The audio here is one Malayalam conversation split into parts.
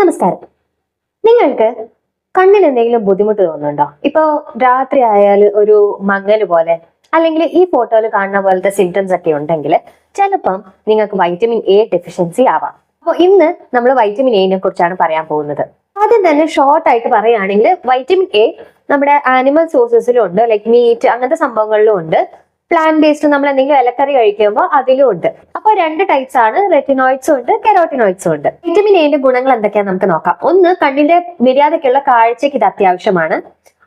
നമസ്കാരം. നിങ്ങൾക്ക് കണ്ണിന് എന്തെങ്കിലും ബുദ്ധിമുട്ട് തോന്നുന്നുണ്ടോ? ഇപ്പൊ രാത്രി ആയാൽ ഒരു മങ്ങൽ പോലെ അല്ലെങ്കിൽ ഈ ഫോട്ടോയിൽ കാണുന്ന പോലത്തെ സിംറ്റംസ് ഒക്കെ ഉണ്ടെങ്കിൽ ചിലപ്പം നിങ്ങൾക്ക് വൈറ്റമിൻ എ ഡെഫിഷ്യൻസി ആവാം. അപ്പോൾ ഇന്ന് നമ്മൾ വൈറ്റമിൻ എനെ കുറിച്ചാണ് പറയാൻ പോകുന്നത്. ആദ്യം തന്നെ ഷോർട്ട് ആയിട്ട് പറയുകയാണെങ്കിൽ വൈറ്റമിൻ എ നമ്മുടെ ആനിമൽ സോഴ്സസിലും ഉണ്ട് ലൈക് മീറ്റ് അങ്ങനത്തെ സംഭവങ്ങളിലും ഉണ്ട്. പ്ലാന്റ് ബേസ്ഡ് നമ്മൾ എന്തെങ്കിലും ഇലക്കറി കഴിക്കുമ്പോൾ അതിലും ഉണ്ട് അപ്പൊ രണ്ട് ടൈപ്സ് ആണ്. റെറ്റിനോയിഡ്സും ഉണ്ട് കെറോട്ടിനോയിഡ്സും ഉണ്ട്. വിറ്റമിൻ എന്റെ ഗുണങ്ങൾ എന്തൊക്കെയാണെന്ന് നമുക്ക് നോക്കാം. ഒന്ന് കണ്ണിന്റെ മര്യാദയ്ക്കുള്ള കാഴ്ചയ്ക്ക് ഇത് അത്യാവശ്യമാണ്.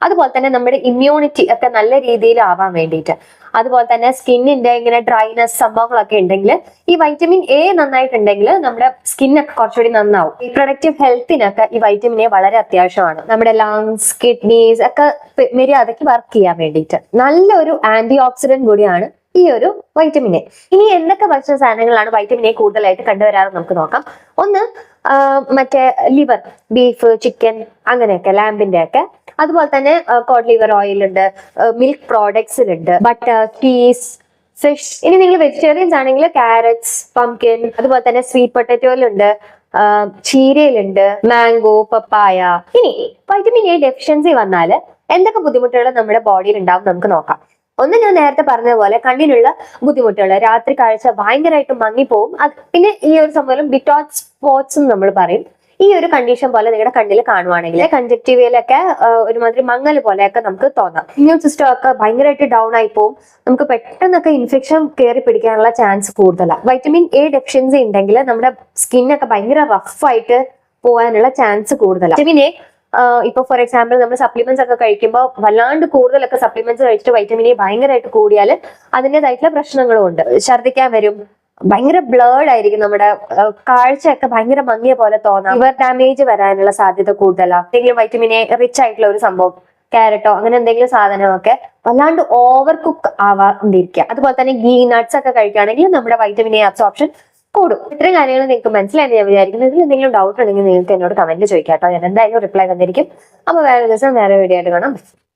അതുപോലെ തന്നെ നമ്മുടെ ഇമ്മ്യൂണിറ്റി ഒക്കെ നല്ല രീതിയിൽ ആവാൻ വേണ്ടിയിട്ട്. അതുപോലെ തന്നെ സ്കിന്നിന്റെ ഇങ്ങനെ ഡ്രൈനെസ് സംഭവങ്ങളൊക്കെ ഉണ്ടെങ്കിൽ ഈ വൈറ്റമിൻ എ നന്നായിട്ടുണ്ടെങ്കിൽ നമ്മുടെ സ്കിന്നൊക്കെ കുറച്ചുകൂടി നന്നാവും. റീപ്രൊഡക്റ്റീവ് ഹെൽത്തിനൊക്കെ ഈ വൈറ്റമിൻ എ വളരെ അത്യാവശ്യമാണ്. നമ്മുടെ ലങ്സ് കിഡ്നീസ് ഒക്കെ മര്യാദയ്ക്ക് വർക്ക് ചെയ്യാൻ വേണ്ടിയിട്ട്. നല്ലൊരു ആന്റി ഓക്സിഡന്റ് കൂടിയാണ് ഈ ഒരു വൈറ്റമിൻ എ ഇനി എന്തൊക്കെ ഭക്ഷണ സാധനങ്ങളാണ് വൈറ്റമിൻ എ കൂടുതലായിട്ട് കണ്ടുവരാറ് നമുക്ക് നോക്കാം. ഒന്ന് മറ്റേ ലിവർ ബീഫ് ചിക്കൻ അങ്ങനെയൊക്കെ ലാമ്പിന്റെ ഒക്കെ അതുപോലെ തന്നെ കോഡ് ലിവർ ഓയിൽ ഉണ്ട് മിൽക്ക് പ്രോഡക്ട്സിലുണ്ട് ബട്ടർ ചീസ് ഫിഷ് ഇനി നിങ്ങൾ വെജിറ്റേറിയൻസ് ആണെങ്കിൽ കാരറ്റ്സ് പംകിൻ അതുപോലെ തന്നെ സ്വീറ്റ് പൊട്ടറ്റോയിലുണ്ട് ചീരയിലുണ്ട് മാംഗോ പപ്പായ ഇനി വൈറ്റമിൻ എ ഡെഫിഷ്യൻസി വന്നാൽ എന്തൊക്കെ ബുദ്ധിമുട്ടുകൾ നമ്മുടെ ബോഡിയിൽ ഉണ്ടാവും നമുക്ക് നോക്കാം. ഒന്ന് ഞാൻ നേരത്തെ പറഞ്ഞ പോലെ കണ്ണിനുള്ള ബുദ്ധിമുട്ടുകൾ രാത്രി കാഴ്ച ഭയങ്കരമായിട്ട് മങ്ങിപ്പോവും. അത് പിന്നെ ഈ ഒരു സംഭവം ഡിറ്റോക്സ് സ്പോട്സ് നമ്മൾ പറയും. ഈ ഒരു കണ്ടീഷൻ പോലെ നിങ്ങളുടെ കണ്ണിൽ കാണുവാണെങ്കിൽ കൺജക്റ്റീവയിലൊക്കെ ഒരുമാതിരി മങ്ങൽ പോലെയൊക്കെ നമുക്ക് തോന്നാം. ഇമ്മ്യൂൺ സിസ്റ്റം ഒക്കെ ഭയങ്കരമായിട്ട് ഡൗൺ ആയി പോകും നമുക്ക് പെട്ടെന്നൊക്കെ ഇൻഫെക്ഷൻ കയറി പിടിക്കാനുള്ള ചാൻസ് കൂടുതലാണ് വൈറ്റമിൻ എ ഡെഫിഷ്യൻസി ഉണ്ടെങ്കിൽ നമ്മുടെ സ്കിന്നൊക്കെ ഭയങ്കര റഫായിട്ട് പോകാനുള്ള ചാൻസ് കൂടുതലാണ് വൈറ്റമിൻ എ ഇപ്പൊ ഫോർ എക്സാമ്പിൾ നമ്മൾ സപ്ലിമെന്റ്സ് ഒക്കെ കഴിക്കുമ്പോൾ വല്ലാണ്ട് കൂടുതലൊക്കെ സപ്ലിമെന്റ്സ് കഴിച്ചിട്ട് വൈറ്റമിൻ എ ഭയങ്കരമായിട്ട് കൂടിയാൽ അതിന്റെതായിട്ടുള്ള പ്രശ്നങ്ങളും ഉണ്ട്. ഛർദ്ദിക്കാൻ വരും ഭയങ്കര ബ്ലേഡ് ആയിരിക്കും നമ്മുടെ കാഴ്ചയൊക്കെ ഭയങ്കര മങ്ങിയ പോലെ തോന്നാം. ലിവർ ഡാമേജ് വരാനുള്ള സാധ്യത കൂടുതലാണ് എന്തെങ്കിലും വൈറ്റമിൻ എ റിച്ച് ആയിട്ടുള്ള ഒരു സംഭവം ക്യാരറ്റോ അങ്ങനെ എന്തെങ്കിലും സാധനമൊക്കെ വല്ലാണ്ട് ഓവർ കുക്ക് ആവാണ്ടിരിക്കുക അതുപോലെ തന്നെ ഗീ നട്ട്സ് ഒക്കെ കഴിക്കുകയാണെങ്കിൽ നമ്മുടെ വൈറ്റമിൻ എ അബ്സോർപ്ഷൻ കൂടും. ഇത്രയും കാര്യങ്ങൾ നിങ്ങൾക്ക് മനസ്സിലായെന്ന് ഞാൻ വിചാരിക്കുന്നു. ഇതിൽ എന്തെങ്കിലും ഡൗട്ട് ഉണ്ടെങ്കിൽ നിങ്ങൾക്ക് എന്നോട് കമന്റ് ചോദിക്കാം കേട്ടോ ഞാൻ എന്തായാലും റിപ്ലൈ തന്നിരിക്കും. അപ്പൊ വേറെ ദിവസം വേറെ വീഡിയോ ആയിട്ട് കാണാം.